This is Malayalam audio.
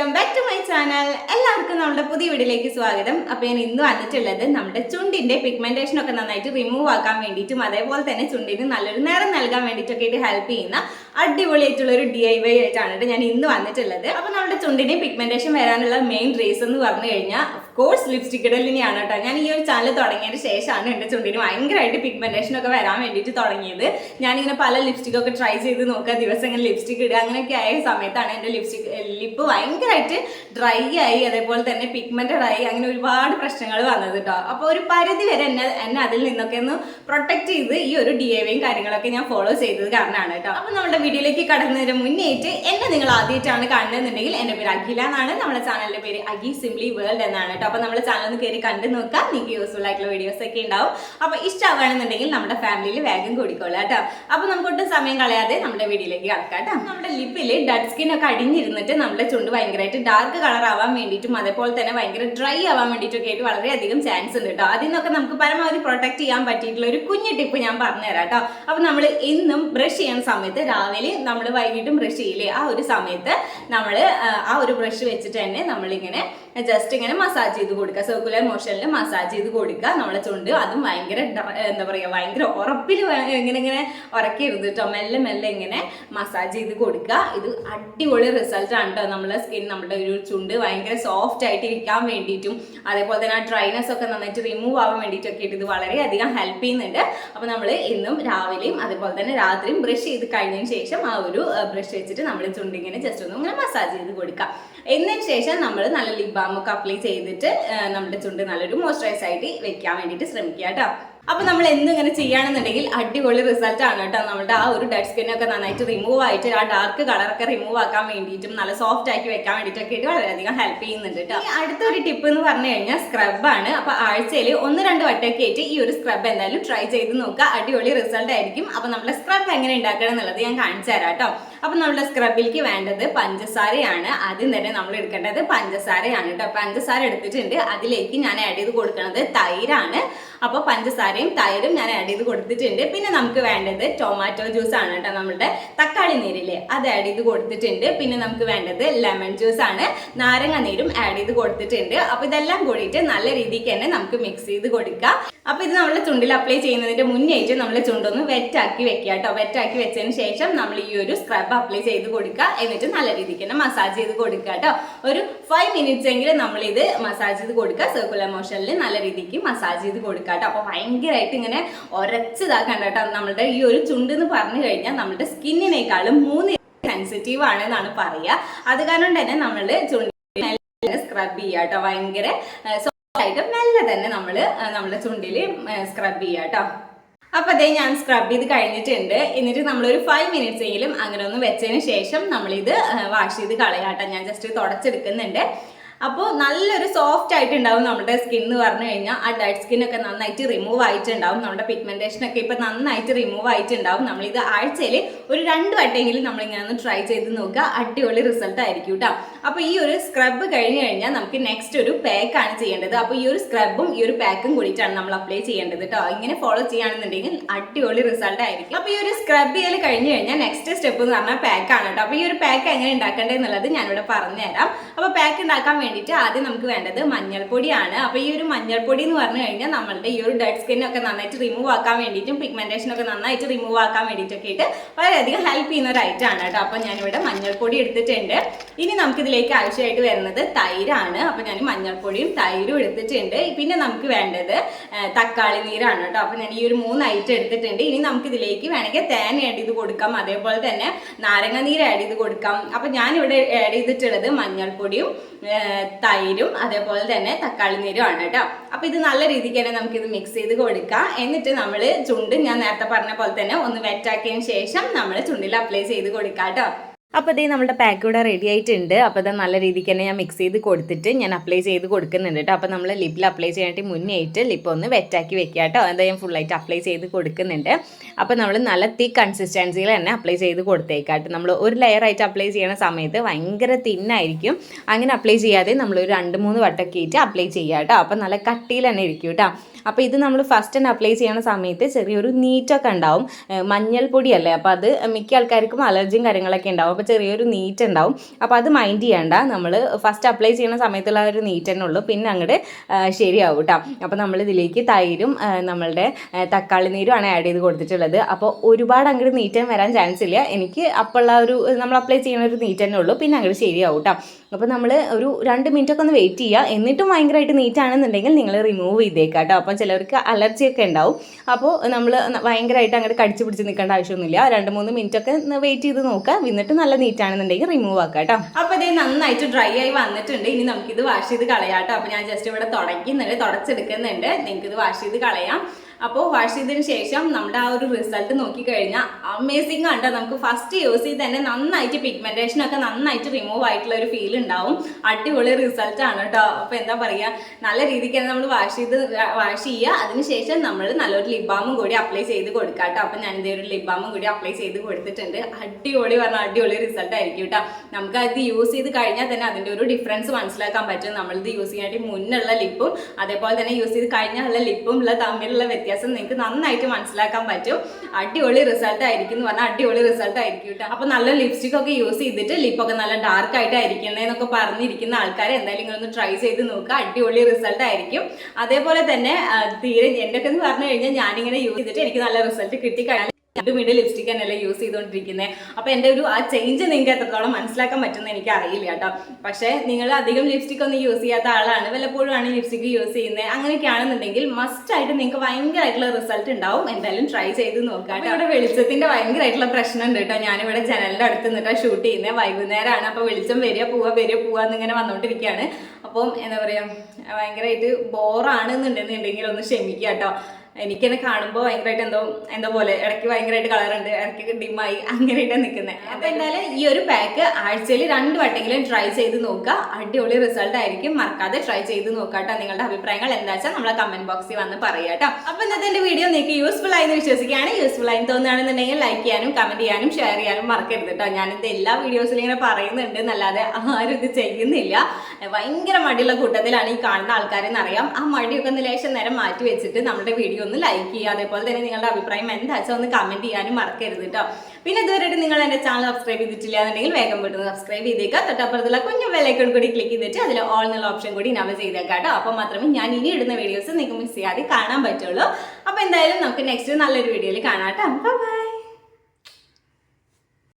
Welcome back to my channel എല്ലാവർക്കും നമ്മുടെ പുതിയ വീഡിയോയിലേക്ക് സ്വാഗതം. അപ്പോൾ ഞാൻ ഇന്ന് വന്നിട്ടുള്ളത് നമ്മുടെ ചുണ്ടിന്റെ പിഗ്മെന്റേഷൻ ഒക്കെ നന്നായിട്ട് റിമൂവ് ആക്കാൻ വേണ്ടിയിട്ടും അതേപോലെ തന്നെ ചുണ്ടിന് നല്ലൊരു നിറം നൽകാൻ വേണ്ടിയിട്ടൊക്കെ ഇത് ഹെൽപ്പ് ചെയ്യുന്ന അടിപൊളിയായിട്ടുള്ള ഒരു ഡി ഐ വൈ ആയിട്ടാണ് ട്ടോ ഞാൻ ഇന്ന് വന്നിട്ടുള്ളത്. അപ്പോൾ നമ്മുടെ ചുണ്ടിന് പിഗ്മെന്റേഷൻ വരാനുള്ള മെയിൻ റീസൺ എന്ന് പറഞ്ഞു കഴിഞ്ഞാൽ കോഴ്സ് ലിപ്സ്റ്റിക് ഇടലിനെയാണ് കേട്ടോ. ഞാൻ ഈ ഒരു ചാനൽ തുടങ്ങിയതിന് ശേഷമാണ് എന്റെ ചുണ്ടിന് ഭയങ്കരമായിട്ട് പിഗ്മെന്റേഷൻ ഒക്കെ വരാൻ വേണ്ടിയിട്ട് തുടങ്ങിയത്. ഞാനിങ്ങനെ പല ലിപ്സ്റ്റിക് ഒക്കെ ട്രൈ ചെയ്ത് നോക്കുക. ദിവസം ഇങ്ങനെ ലിപ്സ്റ്റിക് ഇടുക. അങ്ങനെയൊക്കെ ആയ സമയത്താണ് എന്റെ ലിപ്സ്റ്റിക് ലിപ്പ് ഭയങ്കരമായിട്ട് ഡ്രൈ ആയി അതേപോലെ തന്നെ പിഗ്മെന്റഡ് ആയി അങ്ങനെ ഒരുപാട് പ്രശ്നങ്ങൾ വന്നത് കേട്ടോ. അപ്പോൾ ഒരു പരിധി വരെ എന്നെ എന്നെ അതിൽ നിന്നൊക്കെ ഒന്ന് പ്രൊട്ടക്ട് ചെയ്ത് ഈ ഒരു ഡി എ വിയും കാര്യങ്ങളൊക്കെ ഞാൻ ഫോളോ ചെയ്തത് കാരണമാണ് കേട്ടോ. അപ്പോൾ നമ്മുടെ വീഡിയോയിലേക്ക് കടന്നതിന് മുന്നേറ്റ് എന്നെ നിങ്ങൾ ആദ്യമായിട്ടാണ് കാണുന്നതെന്നുണ്ടെങ്കിൽ എന്റെ പേര് അഖില എന്നാണ്. നമ്മുടെ ചാനലിന്റെ പേര് അഖി സിംപ്ലി വേൾഡ് എന്നാണ് കേട്ടോ. അപ്പോൾ നമ്മുടെ ചാനൽ ഒന്ന് കയറി കണ്ടു നോക്കാം. നിങ്ങൾക്ക് യൂസ്ഫുൾ ആയിട്ടുള്ള വീഡിയോസ് ഒക്കെ ഉണ്ടാവും. അപ്പോൾ ഇഷ്ടമാവുകയാണെന്നുണ്ടെങ്കിൽ നമ്മുടെ ഫാമിലിയിൽ വേഗം കൂടിക്കോളാം കേട്ടോ. അപ്പോൾ നമുക്ക് ഒട്ടും സമയം കളയാതെ നമ്മുടെ വീഡിയോയിലേക്ക് കടക്കാം കേട്ടോ. നമ്മുടെ ലിപ്പിൽ ഡഡ് സ്കിൻ ഒക്കെ അടിഞ്ഞിരുന്നിട്ട് നമ്മുടെ ചുണ്ട് ഭയങ്കരമായിട്ട് ഡാർക്ക് കളർ ആവാൻ വേണ്ടിയിട്ടും അതേപോലെ തന്നെ ഭയങ്കര ഡ്രൈ ആവാൻ വേണ്ടിയിട്ടൊക്കെ ആയിട്ട് വളരെയധികം ചാൻസ് ഉണ്ട് കേട്ടോ. അതിൽ നിന്നൊക്കെ നമുക്ക് പരമാവധി പ്രൊട്ടക്ട് ചെയ്യാൻ പറ്റിയിട്ടുള്ള ഒരു കുഞ്ഞു ടിപ്പ് ഞാൻ പറഞ്ഞുതരാം കേട്ടോ. അപ്പോൾ നമ്മൾ എന്നും ബ്രഷ് ചെയ്യുന്ന സമയത്ത് നമ്മൾ വൈകിട്ടും ബ്രഷ് ചെയ്യില്ലേ? ആ ഒരു സമയത്ത് നമ്മൾ ആ ഒരു ബ്രഷ് വെച്ചിട്ട് തന്നെ നമ്മളിങ്ങനെ ജസ്റ്റ് ഇങ്ങനെ മസാജ് ചെയ്ത് കൊടുക്കുക. സർക്കുലർ മോഷനിൽ മസാജ് ചെയ്ത് കൊടുക്കുക. നമ്മളെ ചുണ്ട് അതും ഭയങ്കര എന്താ പറയുക ഭയങ്കര ഉറപ്പിൽ ഇങ്ങനെ ഇങ്ങനെ ഉറക്കരുത് കേട്ടോ മെല്ലെ മെല്ലെ ഇങ്ങനെ മസാജ് ചെയ്ത് കൊടുക്കുക. ഇത് അടിപൊളി റിസൾട്ട് ആണ് കേട്ടോ നമ്മളെ സ്കിൻ നമ്മുടെ ഒരു ചുണ്ട് ഭയങ്കര സോഫ്റ്റ് ആയിട്ട് ഇരിക്കാൻ വേണ്ടിയിട്ടും അതേപോലെ തന്നെ ആ ഡ്രൈനെസ് ഒക്കെ നന്നായിട്ട് റിമൂവ് ആവാൻ വേണ്ടിയിട്ടൊക്കെ ഇത് വളരെയധികം ഹെൽപ്പ് ചെയ്യുന്നുണ്ട്. അപ്പോൾ നമ്മൾ ഇന്നും രാവിലെയും അതേപോലെ തന്നെ രാത്രിയും ബ്രഷ് ചെയ്ത് കഴിഞ്ഞതിന് ശേഷം ആ ഒരു ബ്രഷ് വെച്ചിട്ട് നമ്മൾ ചുണ്ടിങ്ങനെ ജസ്റ്റ് ഒന്ന് ഇങ്ങനെ മസാജ് ചെയ്ത് കൊടുക്കാം. എന്നതിന് ശേഷം നമ്മൾ നല്ല ഒക്കെ അപ്ലൈ ചെയ്തിട്ട് നമ്മുടെ ചുണ്ട് നല്ലൊരു മോയ്സ്ചറൈസ് ആയിട്ട് വെക്കാൻ വേണ്ടിയിട്ട് ശ്രമിക്കുക കേട്ടോ. അപ്പൊ നമ്മൾ എന്തിങ്ങനെ ചെയ്യാണെന്നുണ്ടെങ്കിൽ ചെയ്യുകയാണെന്നുണ്ടെങ്കിൽ അടിപൊളി റിസൾട്ട് ആണ് കേട്ടോ. നമ്മുടെ ആ ഒരു ഡെഡ് സ്കിൻ ഒക്കെ നന്നായിട്ട് റിമൂവ് ആയിട്ട് ആ ഡാർക്ക് കളറൊക്കെ റിമൂവ് ആക്കാൻ വേണ്ടിയിട്ടും നല്ല സോഫ്റ്റ് ആക്കി വെക്കാൻ വേണ്ടിയിട്ടൊക്കെ ആയിട്ട് വളരെയധികം ഹെൽപ്പ് ചെയ്യുന്നുണ്ട് കേട്ടോ. ഇനി അടുത്തൊരു ടിപ്പ് എന്ന് പറഞ്ഞു കഴിഞ്ഞാൽ സ്ക്രബ് ആണ്. അപ്പൊ ആഴ്ചയിൽ ഒന്ന് രണ്ട് വട്ടൊക്കെ ആയിട്ട് ഈ ഒരു സ്ക്രബ് എന്തായാലും ട്രൈ ചെയ്ത് നോക്കുക. അടിപൊളി റിസൾട്ട് ആയിരിക്കും. അപ്പൊ നമ്മുടെ സ്ക്രബ് എങ്ങനെ ഉണ്ടാക്കണം എന്നുള്ളത് ഞാൻ കാണിച്ചു തരാം കേട്ടോ. അപ്പൊ നമ്മുടെ സ്ക്രബിലേക്ക് വേണ്ടത് പഞ്ചസാരയാണ്. ആദ്യം തന്നെ നമ്മൾ എടുക്കേണ്ടത് പഞ്ചസാരയാണ് കേട്ടോ. പഞ്ചസാര എടുത്തിട്ടുണ്ട്. അതിലേക്ക് ഞാൻ ആഡ് ചെയ്ത് കൊടുക്കുന്നത് തൈരാണ്. അപ്പോൾ പഞ്ചസാരയും തൈരും ഞാൻ ആഡ് ചെയ്ത് കൊടുത്തിട്ടുണ്ട്. പിന്നെ നമുക്ക് വേണ്ടത് ടൊമാറ്റോ ജ്യൂസ് ആണ് കേട്ടോ നമ്മുടെ തക്കാളി നീരില്ലേ അത് ആഡ് ചെയ്ത് കൊടുത്തിട്ടുണ്ട്. പിന്നെ നമുക്ക് വേണ്ടത് ലെമൺ ജ്യൂസ് ആണ്. നാരങ്ങ നീരും ആഡ് ചെയ്ത് കൊടുത്തിട്ടുണ്ട്. അപ്പോൾ ഇതെല്ലാം കൂടിയിട്ട് നല്ല രീതിക്ക് തന്നെ നമുക്ക് മിക്സ് ചെയ്ത് കൊടുക്കാം. അപ്പോൾ ഇത് നമ്മുടെ ചുണ്ടിൽ അപ്ലൈ ചെയ്യുന്നതിന്റെ മുന്നേറ്റ് നമ്മൾ ചുണ്ടൊന്ന് വെറ്റാക്കി വെക്കുക കേട്ടോ. വെറ്റാക്കി വെച്ചതിന് ശേഷം നമ്മൾ ഈ ഒരു സ്ക്രബ് അപ്ലൈ ചെയ്ത് കൊടുക്കുക. എന്നിട്ട് നല്ല രീതിക്ക് തന്നെ മസാജ് ചെയ്ത് കൊടുക്കുക കേട്ടോ. ഒരു ഫൈവ് മിനിറ്റ്സ് എങ്കിലും നമ്മൾ ഇത് മസാജ് ചെയ്ത് കൊടുക്കുക. സർക്കുലർ മോഷനിൽ നല്ല രീതിക്ക് മസാജ് ചെയ്ത് കൊടുക്കുക കേട്ടോ. അപ്പോൾ ഭയങ്കരമായിട്ട് ഇങ്ങനെ ഒരച്ചതാക്കണ്ട കേട്ടോ. നമ്മളുടെ ഈ ഒരു ചുണ്ട് എന്ന് പറഞ്ഞു കഴിഞ്ഞാൽ നമ്മുടെ സ്കിന്നിനേക്കാളും മൂന്ന് സെൻസിറ്റീവ് ആണ് എന്നാണ് പറയുക. അത് കാരണം തന്നെ നമ്മൾ ചുണ്ടിനെ സ്ക്രബ് ചെയ്യുക കേട്ടോ. ഭയങ്കര ആയിട്ട് മെല്ലെ തന്നെ നമ്മൾ നമ്മുടെ ചുണ്ടിൽ സ്ക്രബ് ചെയ്യുക കേട്ടോ. അപ്പൊ അതേ ഞാൻ സ്ക്രബ് ചെയ്ത് കഴിഞ്ഞിട്ടുണ്ട്. എന്നിട്ട് നമ്മളൊരു ഫൈവ് മിനിറ്റ്സ് എങ്കിലും അങ്ങനെ ഒന്ന് വെച്ചതിന് ശേഷം നമ്മളിത് വാഷ് ചെയ്ത് കളയാട്ടോ ഞാൻ ജസ്റ്റ് തുടച്ചെടുക്കുന്നുണ്ട്. അപ്പോൾ നല്ലൊരു സോഫ്റ്റ് ആയിട്ട് ഉണ്ടാവും നമ്മുടെ സ്കിൻ എന്ന് പറഞ്ഞു കഴിഞ്ഞാൽ ആ ഡെഡ് സ്കിൻ ഒക്കെ നന്നായിട്ട് റിമൂവ് ആയിട്ടുണ്ടാവും. നമ്മുടെ പിഗ്മെന്റേഷൻ ഒക്കെ ഇപ്പം നന്നായിട്ട് റിമൂവ് ആയിട്ടുണ്ടാവും. നമ്മളിത് ആഴ്ചയിൽ ഒരു രണ്ട് വട്ടമെങ്കിലും നമ്മളിങ്ങനെ ഒന്ന് ട്രൈ ചെയ്ത് നോക്കുക. അടിപൊളി റിസൾട്ട് ആയിരിക്കും കേട്ടോ അപ്പോൾ ഈ ഒരു സ്ക്രബ് കഴിഞ്ഞ് കഴിഞ്ഞാൽ നമുക്ക് നെക്സ്റ്റ് ഒരു പാക്കാണ് ചെയ്യേണ്ടത്. അപ്പോൾ ഈ ഒരു സ്ക്രബും ഈ ഒരു പാക്കും കൂടിയിട്ടാണ് നമ്മൾ അപ്ലൈ ചെയ്യേണ്ടത് കേട്ടോ ഇങ്ങനെ ഫോളോ ചെയ്യുകയാണെന്നുണ്ടെങ്കിൽ അടിപൊളി റിസൾട്ട് ആയിരിക്കും. അപ്പോൾ ഈ ഒരു സ്ക്രബ് ചെയ്യൽ കഴിഞ്ഞ് കഴിഞ്ഞാൽ നെക്സ്റ്റ് സ്റ്റെപ്പ് എന്ന് പറഞ്ഞാൽ പാക്കാണ് കേട്ടോ അപ്പോൾ ഈ ഒരു പാക്ക് എങ്ങനെ ഉണ്ടാക്കേണ്ടത് എന്നുള്ളത് ഞാനിവിടെ പറഞ്ഞുതരാം. അപ്പോൾ പാക്ക് ഉണ്ടാക്കാൻ വേണ്ടിയിട്ട് ആദ്യം നമുക്ക് വേണ്ടത് മഞ്ഞൾപ്പൊടിയാണ്. അപ്പോൾ ഈ ഒരു മഞ്ഞൾപ്പൊടി എന്ന് പറഞ്ഞു കഴിഞ്ഞാൽ നമ്മളുടെ ഈ ഒരു ഡെഡ് സ്കിന്നൊക്കെ നന്നായിട്ട് റിമൂവ് ആക്കാൻ വേണ്ടിയിട്ടും പിഗ്മെന്റേഷൻ ഒക്കെ നന്നായിട്ട് റിമൂവ് ആക്കാൻ വേണ്ടിയിട്ടൊക്കെ ആയിട്ട് വളരെയധികം ഹെൽപ്പ് ചെയ്യുന്ന ഒരു ഐറ്റം ആണ് കേട്ടോ. അപ്പോൾ ഞാനിവിടെ മഞ്ഞൾപ്പൊടി എടുത്തിട്ടുണ്ട്. ഇനി നമുക്ക് ഇതിലേക്ക് ആവശ്യമായിട്ട് വരുന്നത് തൈരാണ്. അപ്പോൾ ഞാൻ മഞ്ഞൾപ്പൊടിയും തൈരും എടുത്തിട്ടുണ്ട്. പിന്നെ നമുക്ക് വേണ്ടത് തക്കാളി നീരാണ് കേട്ടോ. അപ്പോൾ ഞാൻ ഈ ഒരു മൂന്ന് ഐറ്റം എടുത്തിട്ടുണ്ട്. ഇനി നമുക്ക് ഇതിലേക്ക് വേണമെങ്കിൽ തേൻ ആഡ് ചെയ്ത് കൊടുക്കാം. അതേപോലെ തന്നെ നാരങ്ങ നീര് ആഡ് ചെയ്ത് കൊടുക്കാം. അപ്പോൾ ഞാനിവിടെ ആഡ് ചെയ്തിട്ടുള്ളത് മഞ്ഞൾപ്പൊടിയും തൈരും അതേപോലെ തന്നെ തക്കാളി നീരും ആണ് കേട്ടോ. അപ്പോൾ ഇത് നല്ല രീതിക്ക് തന്നെ നമുക്ക് ഇത് മിക്സ് ചെയ്ത് കൊടുക്കാം. എന്നിട്ട് നമ്മൾ ചുണ്ട് ഞാൻ നേരത്തെ പറഞ്ഞ പോലെ തന്നെ ഒന്ന് വെറ്റാക്കിയതിന് ശേഷം നമ്മൾ ചുണ്ടിൽ അപ്ലൈ ചെയ്ത് കൊടുക്കാം കേട്ടോ. അപ്പോൾ ഇതേ നമ്മുടെ പാക്ക് ഇവിടെ റെഡി ആയിട്ടുണ്ട്. അപ്പോൾ ഇത് നല്ല രീതിക്ക് തന്നെ ഞാൻ മിക്സ് ചെയ്ത് കൊടുത്തിട്ട് ഞാൻ അപ്ലൈ ചെയ്ത് കൊടുക്കുന്നുണ്ട് കേട്ടോ. അപ്പോൾ നമ്മൾ ലിപ്പിൽ അപ്ലൈ ചെയ്യാനായിട്ട് മുന്നേ ആയിട്ട് ലിപ്പ് ഒന്ന് വെറ്റാക്കി വെക്കുക കേട്ടോ. എന്താ ഞാൻ ഫുള്ളായിട്ട് അപ്ലൈ ചെയ്ത് കൊടുക്കുന്നുണ്ട്. അപ്പോൾ നമ്മൾ നല്ല തിക്ക് കൺസിസ്റ്റൻസിയിൽ തന്നെ അപ്ലൈ ചെയ്ത് കൊടുത്തേക്കാട്ട് നമ്മൾ ഒരു ലെയർ ആയിട്ട് അപ്ലൈ ചെയ്യണ സമയത്ത് ഭയങ്കര തിന്നായിരിക്കും അങ്ങനെ അപ്ലൈ ചെയ്യാതെ നമ്മൾ ഒരു രണ്ട് മൂന്ന് വട്ടമൊക്കെ ആയിട്ട് അപ്ലൈ ചെയ്യുക കേട്ടോ. അപ്പോൾ നല്ല കട്ടിയിൽ തന്നെ ഇരിക്കും കേട്ടോ. അപ്പോൾ ഇത് നമ്മൾ ഫസ്റ്റ് തന്നെ അപ്ലൈ ചെയ്യുന്ന സമയത്ത് ചെറിയൊരു നീറ്റൊക്കെ ഉണ്ടാവും. മഞ്ഞൾപ്പൊടിയല്ലേ? അപ്പോൾ അത് മിക്ക ആൾക്കാർക്കും അലർജിയും കാര്യങ്ങളൊക്കെ ഉണ്ടാവും. അപ്പോൾ ചെറിയൊരു നീറ്റ് ഉണ്ടാവും. അപ്പോൾ അത് മൈൻഡ് ചെയ്യണ്ട. നമ്മൾ ഫസ്റ്റ് അപ്ലൈ ചെയ്യുന്ന സമയത്തുള്ള ഒരു നീറ്റ് തന്നെ ഉള്ളൂ. പിന്നെ അങ്ങോട്ട് ശരിയാവും കേട്ടോ അപ്പോൾ നമ്മൾ ഇതിലേക്ക് തൈരും നമ്മളുടെ തക്കാളി നീരുമാണ് ആഡ് ചെയ്ത് കൊടുത്തിട്ടുള്ളത്. അപ്പോൾ ഒരുപാട് അങ്ങോട്ട് നീറ്റം വരാൻ ചാൻസ് ഇല്ല. എനിക്ക് അപ്പോഴുള്ള ഒരു നമ്മൾ അപ്ലൈ ചെയ്യുന്ന ഒരു നീറ്റ് തന്നെ ഉള്ളൂ. പിന്നെ അങ്ങോട്ട് ശരിയാവും കേട്ടോ അപ്പോൾ നമ്മൾ ഒരു രണ്ട് മിനിറ്റ് ഒക്കെ ഒന്ന് വെയിറ്റ് ചെയ്യുക എന്നിട്ടും ഭയങ്കരമായിട്ട് നീറ്റ് ആണെന്നുണ്ടെങ്കിൽ നിങ്ങൾ റിമൂവ് ചെയ്തേക്കാം കേട്ടോ അപ്പം ചിലർക്ക് അലർജി ഒക്കെ ഉണ്ടാവും. അപ്പോൾ നമ്മൾ ഭയങ്കരമായിട്ട് അങ്ങോട്ട് കടിച്ചു പിടിച്ച് നിൽക്കേണ്ട ആവശ്യമൊന്നുമില്ല. രണ്ട് മൂന്ന് മിനിറ്റ് ഒക്കെ വെയിറ്റ് ചെയ്ത് നോക്കുക എന്നിട്ട് നല്ല നീറ്റ് ആണെന്നുണ്ടെങ്കിൽ റിമൂവ് ആക്കുക കേട്ടോ അപ്പോൾ ഇത് നന്നായിട്ട് ഡ്രൈ ആയി വന്നിട്ടുണ്ട്. ഇനി നമുക്കിത് വാഷ് ചെയ്ത് കളയാം കേട്ടോ അപ്പോൾ ഞാൻ ജസ്റ്റ് ഇവിടെ തുടയ്ക്കുന്നുണ്ട് തുടച്ചെടുക്കുന്നുണ്ട്. ഇത് വാഷ് ചെയ്ത് കളയാം. അപ്പോൾ വാഷ് ചെയ്തതിന് ശേഷം നമ്മുടെ ആ ഒരു റിസൾട്ട് നോക്കിക്കഴിഞ്ഞാൽ അമേസിംഗ് ആണ്. നമുക്ക് ഫസ്റ്റ് യൂസ് ചെയ്ത് തന്നെ നന്നായിട്ട് പിഗ്മെന്റേഷൻ ഒക്കെ നന്നായിട്ട് റിമൂവ് ആയിട്ടുള്ള ഒരു ഫീൽ ഉണ്ടാവും. അടിപൊളി റിസൾട്ട് ആണ് കേട്ടോ അപ്പോൾ എന്താ പറയുക നല്ല രീതിക്ക് തന്നെ നമ്മൾ വാഷ് ചെയ്ത് വാഷ് ചെയ്യുക. അതിനുശേഷം നമ്മൾ നല്ലൊരു ലിബാമും ബാമും കൂടി അപ്ലൈ ചെയ്ത് കൊടുക്കുക കേട്ടോ അപ്പോൾ ഞാൻ ഇതേ ഒരു ലിപ് ബാമും കൂടി അപ്ലൈ ചെയ്ത് കൊടുത്തിട്ടുണ്ട്. അടിപൊളി പറഞ്ഞാൽ അടിപൊളി റിസൾട്ട് ആയിരിക്കും കേട്ടോ നമുക്ക് അത് യൂസ് ചെയ്ത് കഴിഞ്ഞാൽ തന്നെ അതിന്റെ ഒരു ഡിഫറൻസ് മനസ്സിലാക്കാൻ പറ്റും. നമ്മളിത് യൂസ് ചെയ്യാനായിട്ട് മുന്നുള്ള ലിപ്പും അതേപോലെ തന്നെ യൂസ് ചെയ്ത് കഴിഞ്ഞാലുള്ള ലിപ്പും ഉള്ള തമ്മിലുള്ള വ്യത്യാസം നിങ്ങൾക്ക് നന്നായിട്ട് മനസ്സിലാക്കാൻ പറ്റും. അടിപൊളി റിസൾട്ട് ആയിരിക്കും എന്ന് പറഞ്ഞാൽ അടിപൊളി റിസൾട്ട് ആയിരിക്കും കേട്ടോ അപ്പോൾ നല്ല ലിപ്സ്റ്റിക് ഒക്കെ യൂസ് ചെയ്തിട്ട് ലിപ്പൊക്കെ നല്ല ഡാർക്ക് ആയിട്ടായിരിക്കുന്നതെന്നൊക്കെ പറഞ്ഞിരിക്കുന്ന ആൾക്കാർ എന്തായാലും നിങ്ങളൊന്ന് ട്രൈ ചെയ്ത് നോക്കുക. അടിപൊളി റിസൾട്ട് ആയിരിക്കും. അതേപോലെ തന്നെ തീരെ എന്റെ ഒക്കെ എന്ന് പറഞ്ഞു കഴിഞ്ഞാൽ ഞാനിങ്ങനെ യൂസ് ചെയ്തിട്ട് എനിക്ക് നല്ല റിസൾട്ട് കിട്ടിക്കഴിഞ്ഞാൽ വീണ്ടും വീണ്ടും ലിപ്സ്റ്റിക് തന്നെയല്ലേ യൂസ് ചെയ്തുകൊണ്ടിരിക്കുന്നത് അപ്പോൾ എന്റെ ഒരു ആ ചേഞ്ച് നിങ്ങൾക്ക് എത്രത്തോളം മനസ്സിലാക്കാൻ പറ്റുമെന്ന് എനിക്ക് അറിയില്ല കേട്ടോ. പക്ഷേ നിങ്ങൾ അധികം ലിപ്സ്റ്റിക് ഒന്നും യൂസ് ചെയ്യാത്ത ആളാണ്. വല്ലപ്പോഴും ആണ് ലിപ്സ്റ്റിക് യൂസ് ചെയ്യുന്നത് അങ്ങനെയൊക്കെ ആണെന്നുണ്ടെങ്കിൽ മസ്റ്റ് ആയിട്ട് നിങ്ങൾക്ക് ഭയങ്കരമായിട്ടുള്ള റിസൾട്ട് ഉണ്ടാവും. എന്തായാലും ട്രൈ ചെയ്ത് നോക്കാം ഇവിടെ വെളിച്ചത്തിന്റെ ഭയങ്കരമായിട്ടുള്ള പ്രശ്നം ഉണ്ട് കേട്ടോ. ഞാനിവിടെ ജനലിന്റെ അടുത്ത് നിന്നിട്ടാണ് ഷൂട്ട് ചെയ്യുന്നത് വൈകുന്നേരമാണ് അപ്പോൾ വെളിച്ചം വരിക പോവുക വരിക പോവുക എന്നിങ്ങനെ വന്നുകൊണ്ടിരിക്കുകയാണ് അപ്പം എന്താ പറയുക ഭയങ്കരമായിട്ട് ബോറാണെന്നുണ്ടെന്നുണ്ടെങ്കിൽ ഒന്ന് ക്ഷമിക്കുക കേട്ടോ. എനിക്കെന്നെ കാണുമ്പോൾ ഭയങ്കരമായിട്ട് എന്തോ എന്തോ പോലെ ഇടയ്ക്ക് ഭയങ്കരമായിട്ട് കളറുണ്ട് ഇടയ്ക്ക് ഡിമായി അങ്ങനെയായിട്ട് നിൽക്കുന്നത് അപ്പോൾ എന്തായാലും ഈ ഒരു പാക്ക് ആഴ്ചയിൽ രണ്ട് വട്ടെങ്കിലും ട്രൈ ചെയ്ത് നോക്കുക. അടിപൊളി റിസൾട്ട് ആയിരിക്കും. മറക്കാതെ ട്രൈ ചെയ്ത് നോക്കുക കേട്ടോ. നിങ്ങളുടെ അഭിപ്രായങ്ങൾ എന്താ വെച്ചാൽ നമ്മളെ കമന്റ് ബോക്സിൽ വന്ന് പറയുക കേട്ടോ. അപ്പോൾ ഇന്നത്തെ എന്റെ വീഡിയോ നിങ്ങൾക്ക് യൂസ്ഫുൾ ആയി എന്ന് വിശ്വസിക്കുകയാണ്. യൂസ്ഫുൾ ആയി തോന്നുകയാണെന്നുണ്ടെങ്കിൽ ലൈക്ക് ചെയ്യാനും കമന്റ് ചെയ്യാനും ഷെയർ ചെയ്യാനും മറക്കരുത് കേട്ടോ. ഞാനിത് എല്ലാ വീഡിയോസിലും ഇങ്ങനെ പറയുന്നുണ്ട് എന്നല്ലാതെ ആരും ഇത് ചെയ്യുന്നില്ല. ഭയങ്കര മടിയുള്ള കൂട്ടത്തിലാണ് ഈ കാണുന്ന ആൾക്കാരെന്ന് അറിയാം. ആ മടിയൊക്കെ ഒന്ന് ലേശം നേരം മാറ്റി വെച്ചിട്ട് നമ്മുടെ വീഡിയോ ഒന്ന് ലൈക്ക് ചെയ്യുക. അതേപോലെ തന്നെ നിങ്ങളുടെ അഭിപ്രായം എന്താ വെച്ചാൽ ഒന്ന് കമന്റ് ചെയ്യാനും മറക്കരുത് കേട്ടോ പിന്നെ ഇതുവരെയായിട്ട് നിങ്ങൾ എന്റെ ചാനൽ സബ്സ്ക്രൈബ് ചെയ്തിട്ടില്ല എന്നുണ്ടെങ്കിൽ വേഗം പെട്ടെന്ന് സബ്സ്ക്രൈബ് ചെയ്തേക്കുക തൊട്ടപ്പുറത്തുള്ള കുഞ്ഞു ബെല്ലൈക്കൺ കൂടി ക്ലിക്ക് ചെയ്തിട്ട് അതിൽ ഓൾ എന്നുള്ള ഓപ്ഷൻ കൂടി നമ്മൾ ചെയ്തേക്കാം കേട്ടോ അപ്പോൾ മാത്രമേ ഞാൻ ഇനി ഇടുന്ന വീഡിയോസ് നിങ്ങൾക്ക് മിസ് ചെയ്യാതെ കാണാൻ പറ്റുള്ളൂ. അപ്പോൾ എന്തായാലും നമുക്ക് നെക്സ്റ്റ് നല്ലൊരു വീഡിയോയിൽ കാണാം കേട്ടോ ബൈ